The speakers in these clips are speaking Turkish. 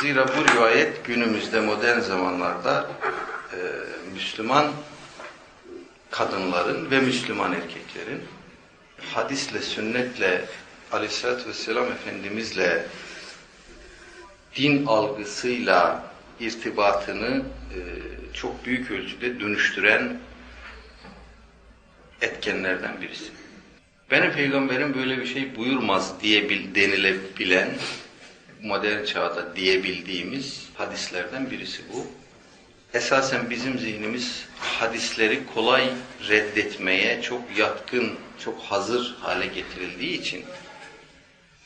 Zira bu rivayet günümüzde modern zamanlarda e, Müslüman kadınların ve Müslüman erkeklerin hadisle, sünnetle, aleyhissalatü vesselam Efendimizle din algısıyla irtibatını e, çok büyük ölçüde dönüştüren etkenlerden birisi. Benim peygamberim böyle bir şey buyurmaz diye bil, denilebilen modern çağda diyebildiğimiz hadislerden birisi bu. Esasen bizim zihnimiz hadisleri kolay reddetmeye çok yatkın, çok hazır hale getirildiği için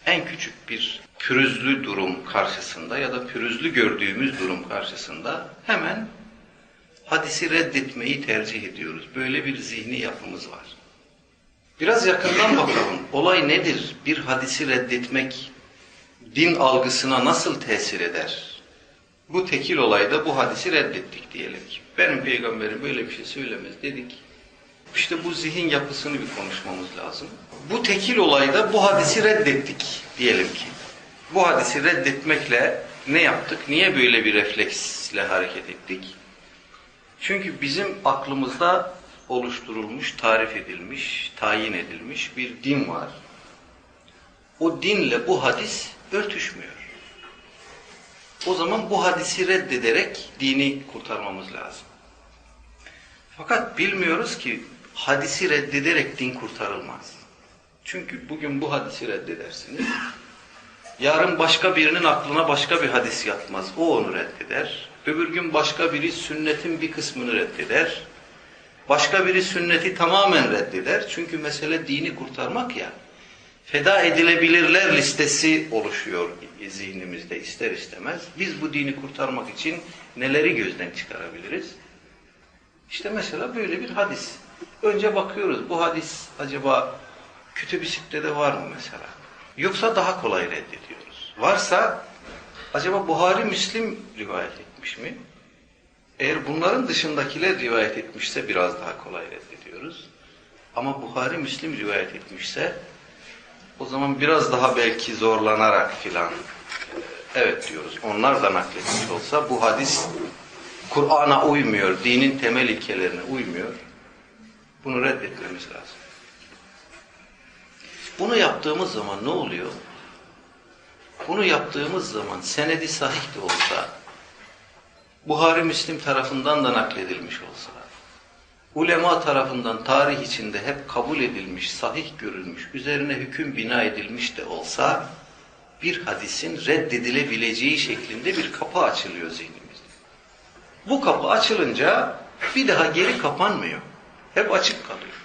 en küçük bir pürüzlü durum karşısında ya da pürüzlü gördüğümüz durum karşısında hemen hadisi reddetmeyi tercih ediyoruz. Böyle bir zihni yapımız var. Biraz yakından bakalım. Olay nedir? Bir hadisi reddetmek din algısına nasıl tesir eder? Bu tekil olayda bu hadisi reddettik diyelim ki. Benim peygamberim böyle bir şey söylemez dedik. İşte bu zihin yapısını bir konuşmamız lazım. Bu tekil olayda bu hadisi reddettik diyelim ki. Bu hadisi reddetmekle ne yaptık? Niye böyle bir refleksle hareket ettik? Çünkü bizim aklımızda oluşturulmuş, tarif edilmiş, tayin edilmiş bir din var. O dinle bu hadis örtüşmüyor. O zaman bu hadisi reddederek dini kurtarmamız lazım. Fakat bilmiyoruz ki hadisi reddederek din kurtarılmaz. Çünkü bugün bu hadisi reddedersiniz. Yarın başka birinin aklına başka bir hadis yatmaz. O onu reddeder. Öbür gün başka biri sünnetin bir kısmını reddeder. Başka biri sünneti tamamen reddeder. Çünkü mesele dini kurtarmak ya. Feda edilebilirler listesi oluşuyor zihnimizde ister istemez. Biz bu dini kurtarmak için neleri gözden çıkarabiliriz? İşte mesela böyle bir hadis. Önce bakıyoruz bu hadis acaba kütüb-i sittede var mı mesela? Yoksa daha kolay reddediyoruz. Varsa acaba Buhari Müslim rivayet etmiş mi? Eğer bunların dışındakiler rivayet etmişse biraz daha kolay reddediyoruz. Ama Buhari Müslim rivayet etmişse o zaman biraz daha belki zorlanarak filan evet diyoruz. Onlar da nakletmiş olsa bu hadis Kur'an'a uymuyor, dinin temel ilkelerine uymuyor. Bunu reddetmemiz lazım. Bunu yaptığımız zaman ne oluyor? Bunu yaptığımız zaman senedi sahih de olsa, Buhari Müslim tarafından da nakledilmiş olsa, ulema tarafından tarih içinde hep kabul edilmiş, sahih görülmüş, üzerine hüküm bina edilmiş de olsa, bir hadisin reddedilebileceği şeklinde bir kapı açılıyor zihnimizde. Bu kapı açılınca bir daha geri kapanmıyor. Hep açık kalıyor.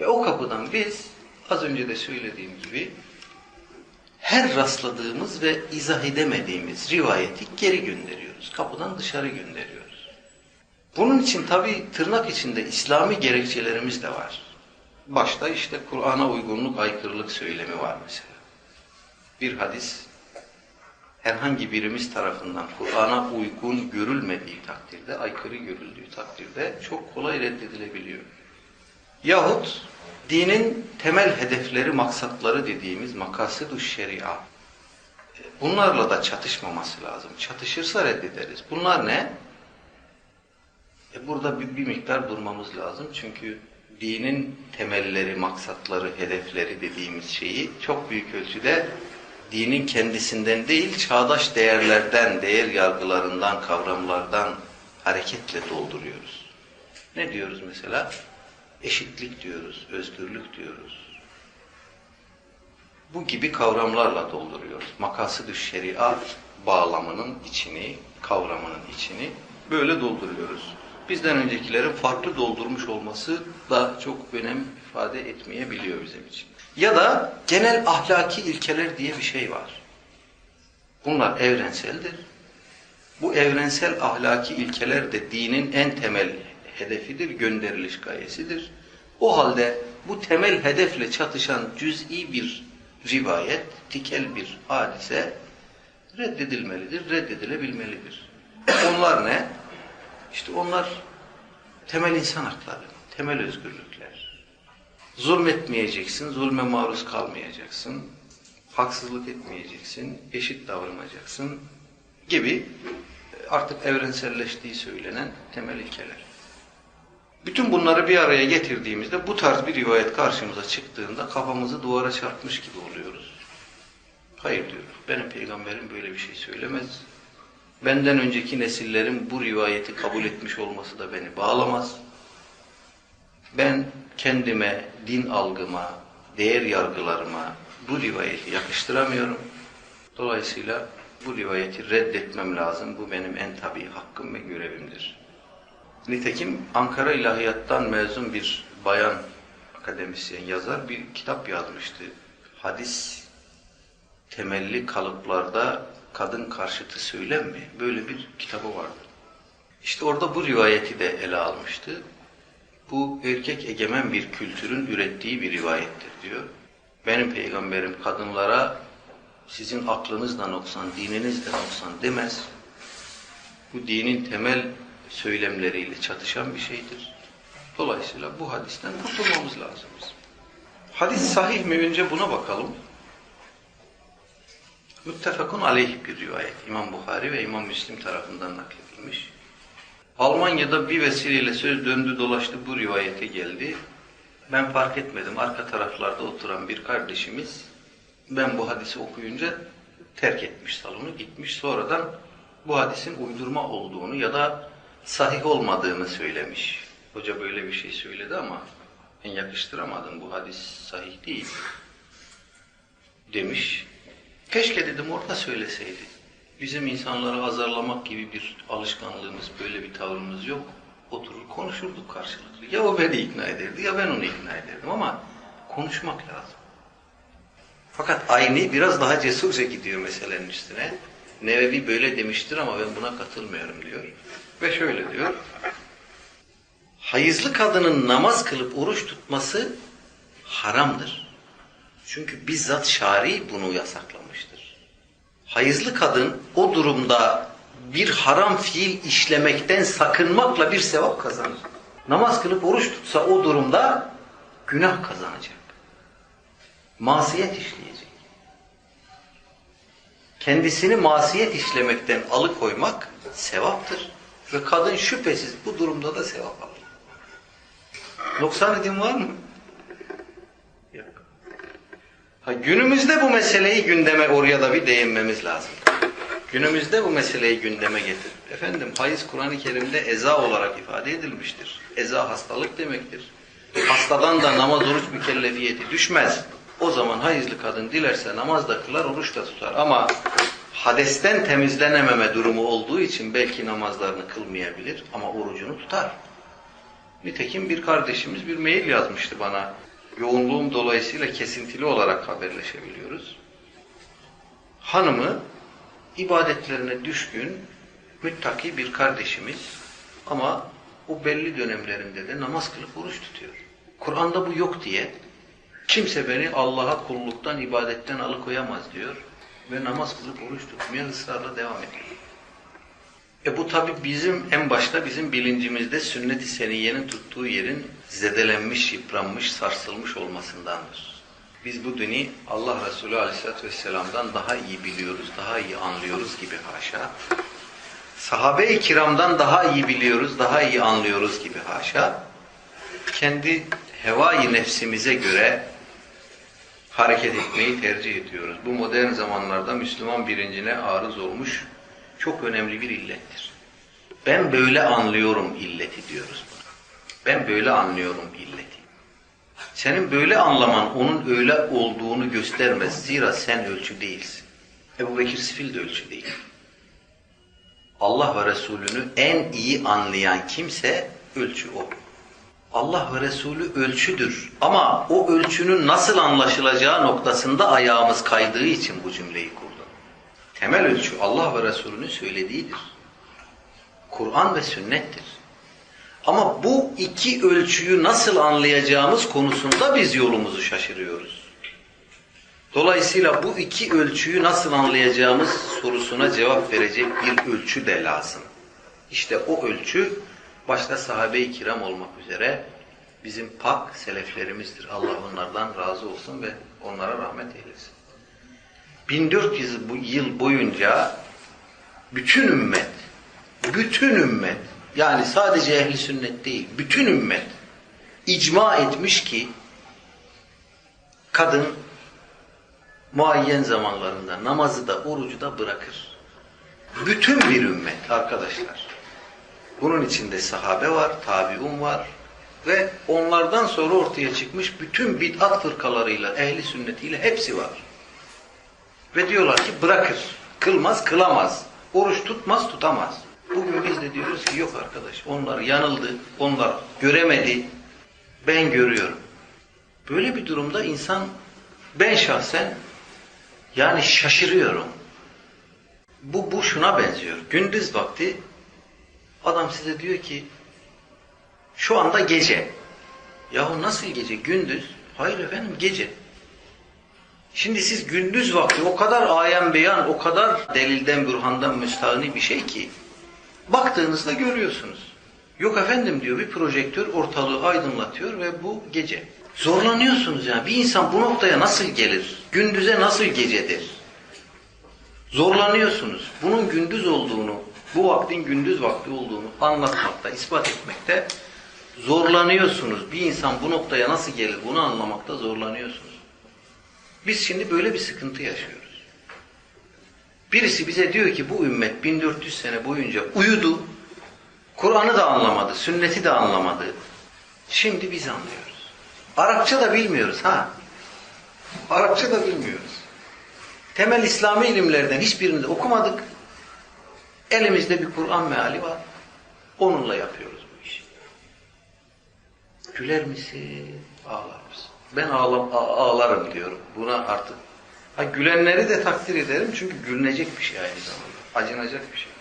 Ve o kapıdan biz az önce de söylediğim gibi her rastladığımız ve izah edemediğimiz rivayeti geri gönderiyoruz. Kapıdan dışarı gönderiyoruz. Bunun için tabi tırnak içinde İslami gerekçelerimiz de var. Başta işte Kur'an'a uygunluk, aykırılık söylemi var mesela. Bir hadis herhangi birimiz tarafından Kur'an'a uygun görülmediği takdirde, aykırı görüldüğü takdirde çok kolay reddedilebiliyor. Yahut dinin temel hedefleri, maksatları dediğimiz makasıd şeria. Bunlarla da çatışmaması lazım. Çatışırsa reddederiz. Bunlar ne? E burada bir, bir miktar durmamız lazım. Çünkü dinin temelleri, maksatları, hedefleri dediğimiz şeyi çok büyük ölçüde dinin kendisinden değil, çağdaş değerlerden, değer yargılarından, kavramlardan hareketle dolduruyoruz. Ne diyoruz mesela? Eşitlik diyoruz, özgürlük diyoruz. Bu gibi kavramlarla dolduruyoruz. Makasıd-ı şeria bağlamının içini, kavramının içini böyle dolduruyoruz. Bizden öncekilerin farklı doldurmuş olması da çok önem ifade etmeyebiliyor bizim için. Ya da genel ahlaki ilkeler diye bir şey var. Bunlar evrenseldir. Bu evrensel ahlaki ilkeler de dinin en temel hedefidir, gönderiliş gayesidir. O halde bu temel hedefle çatışan cüz'i bir rivayet, tikel bir hadise reddedilmelidir, reddedilebilmelidir. Onlar ne? İşte onlar temel insan hakları, temel özgürlükler. Zulmetmeyeceksin, zulme maruz kalmayacaksın. haksızlık etmeyeceksin, eşit davranacaksın gibi artık evrenselleştiği söylenen temel ilkeler. Bütün bunları bir araya getirdiğimizde bu tarz bir rivayet karşımıza çıktığında kafamızı duvara çarpmış gibi oluyoruz. Hayır diyor. Benim peygamberim böyle bir şey söylemez. Benden önceki nesillerin bu rivayeti kabul etmiş olması da beni bağlamaz. Ben kendime, din algıma, değer yargılarıma bu rivayeti yakıştıramıyorum. Dolayısıyla bu rivayeti reddetmem lazım. Bu benim en tabii hakkım ve görevimdir. Nitekim Ankara İlahiyat'tan mezun bir bayan akademisyen yazar bir kitap yazmıştı. Hadis temelli kalıplarda kadın karşıtı söylem? Böyle bir kitabı vardı. İşte orada bu rivayeti de ele almıştı. Bu erkek egemen bir kültürün ürettiği bir rivayettir diyor. Benim peygamberim kadınlara sizin aklınız da noksan, dininiz de noksan demez. Bu dinin temel söylemleriyle çatışan bir şeydir. Dolayısıyla bu hadisten kurtulmamız lazım. Hadis sahih mi? Önce buna bakalım. Müttefakun aleyh bir rivayet. İmam Bukhari ve İmam Müslim tarafından nakledilmiş. Almanya'da bir vesileyle söz döndü dolaştı bu rivayete geldi. Ben fark etmedim. Arka taraflarda oturan bir kardeşimiz ben bu hadisi okuyunca terk etmiş salonu gitmiş. Sonradan bu hadisin uydurma olduğunu ya da sahih olmadığını söylemiş. Hoca böyle bir şey söyledi ama ben yakıştıramadım. Bu hadis sahih değil demiş. Keşke dedim orada söyleseydi. Bizim insanları azarlamak gibi bir alışkanlığımız, böyle bir tavrımız yok. Oturur konuşurduk karşılıklı. Ya o beni ikna ederdi ya ben onu ikna ederdim ama konuşmak lazım. Fakat aynı biraz daha cesurca gidiyor meselenin üstüne. Nevevi böyle demiştir ama ben buna katılmıyorum diyor. Ve şöyle diyor. Hayızlı kadının namaz kılıp oruç tutması haramdır. Çünkü bizzat şari bunu yasaklamıştır. Hayızlı kadın o durumda bir haram fiil işlemekten sakınmakla bir sevap kazanır. Namaz kılıp oruç tutsa o durumda günah kazanacak. Masiyet işleyecek. Kendisini masiyet işlemekten alıkoymak sevaptır. Ve kadın şüphesiz bu durumda da sevap alır. Noksan edin var mı? Ha, günümüzde bu meseleyi gündeme oraya da bir değinmemiz lazım. Günümüzde bu meseleyi gündeme getir. Efendim hayız Kur'an-ı Kerim'de eza olarak ifade edilmiştir. Eza hastalık demektir. Hastadan da namaz oruç mükellefiyeti düşmez. O zaman hayızlı kadın dilerse namaz da kılar, oruç da tutar. Ama hadesten temizlenememe durumu olduğu için belki namazlarını kılmayabilir ama orucunu tutar. Nitekim bir kardeşimiz bir mail yazmıştı bana. Yoğunluğum dolayısıyla kesintili olarak haberleşebiliyoruz. Hanımı ibadetlerine düşkün, müttaki bir kardeşimiz ama o belli dönemlerinde de namaz kılıp oruç tutuyor. Kur'an'da bu yok diye kimse beni Allah'a kulluktan, ibadetten alıkoyamaz diyor ve namaz kılıp oruç tutmaya ısrarla devam ediyor. E bu tabi bizim en başta bizim bilincimizde sünnet-i seniyenin tuttuğu yerin zedelenmiş, yıpranmış, sarsılmış olmasındandır. Biz bu dini Allah Resulü Aleyhisselatü Vesselam'dan daha iyi biliyoruz, daha iyi anlıyoruz gibi haşa. Sahabe-i kiramdan daha iyi biliyoruz, daha iyi anlıyoruz gibi haşa. Kendi hevai nefsimize göre hareket etmeyi tercih ediyoruz. Bu modern zamanlarda Müslüman birincine arız olmuş çok önemli bir illettir. Ben böyle anlıyorum illeti diyoruz buna. Ben böyle anlıyorum illeti. Senin böyle anlaman onun öyle olduğunu göstermez. Zira sen ölçü değilsin. Ebu Bekir Sifil de ölçü değil. Allah ve Resulünü en iyi anlayan kimse ölçü o. Allah ve Resulü ölçüdür. Ama o ölçünün nasıl anlaşılacağı noktasında ayağımız kaydığı için bu cümleyi kurdum. Temel ölçü Allah ve Resulünün söylediğidir. Kur'an ve sünnettir. Ama bu iki ölçüyü nasıl anlayacağımız konusunda biz yolumuzu şaşırıyoruz. Dolayısıyla bu iki ölçüyü nasıl anlayacağımız sorusuna cevap verecek bir ölçü de lazım. İşte o ölçü başta sahabe-i kiram olmak üzere bizim pak seleflerimizdir. Allah onlardan razı olsun ve onlara rahmet eylesin. 1400 bu yıl boyunca bütün ümmet, bütün ümmet, yani sadece ehli sünnet değil, bütün ümmet icma etmiş ki kadın muayyen zamanlarında namazı da orucu da bırakır. Bütün bir ümmet arkadaşlar. Bunun içinde sahabe var, tabiun var ve onlardan sonra ortaya çıkmış bütün bid'at fırkalarıyla, ehli sünnetiyle hepsi var. Ve diyorlar ki bırakır, kılmaz, kılamaz, oruç tutmaz, tutamaz. Bugün biz de diyoruz ki yok arkadaş, onlar yanıldı, onlar göremedi, ben görüyorum. Böyle bir durumda insan, ben şahsen yani şaşırıyorum. Bu, bu şuna benziyor. Gündüz vakti adam size diyor ki şu anda gece. Yahu nasıl gece? Gündüz. Hayır efendim gece. Şimdi siz gündüz vakti o kadar ayen beyan, o kadar delilden, bürhandan müstahni bir şey ki baktığınızda görüyorsunuz. Yok efendim diyor bir projektör ortalığı aydınlatıyor ve bu gece. Zorlanıyorsunuz yani. Bir insan bu noktaya nasıl gelir? Gündüze nasıl gecedir? Zorlanıyorsunuz. Bunun gündüz olduğunu, bu vaktin gündüz vakti olduğunu anlatmakta, ispat etmekte zorlanıyorsunuz. Bir insan bu noktaya nasıl gelir bunu anlamakta zorlanıyorsunuz. Biz şimdi böyle bir sıkıntı yaşıyoruz. Birisi bize diyor ki bu ümmet 1400 sene boyunca uyudu, Kur'an'ı da anlamadı, sünneti de anlamadı. Şimdi biz anlıyoruz. Arapça da bilmiyoruz ha. Arapça da bilmiyoruz. Temel İslami ilimlerden hiçbirini de okumadık. Elimizde bir Kur'an meali var. Onunla yapıyoruz bu işi. Güler misin? Ağlar mısın? Ben ağlam, ağlarım diyorum. Buna artık. Ha, gülenleri de takdir ederim çünkü gülünecek bir şey aynı zamanda. Acınacak bir şey.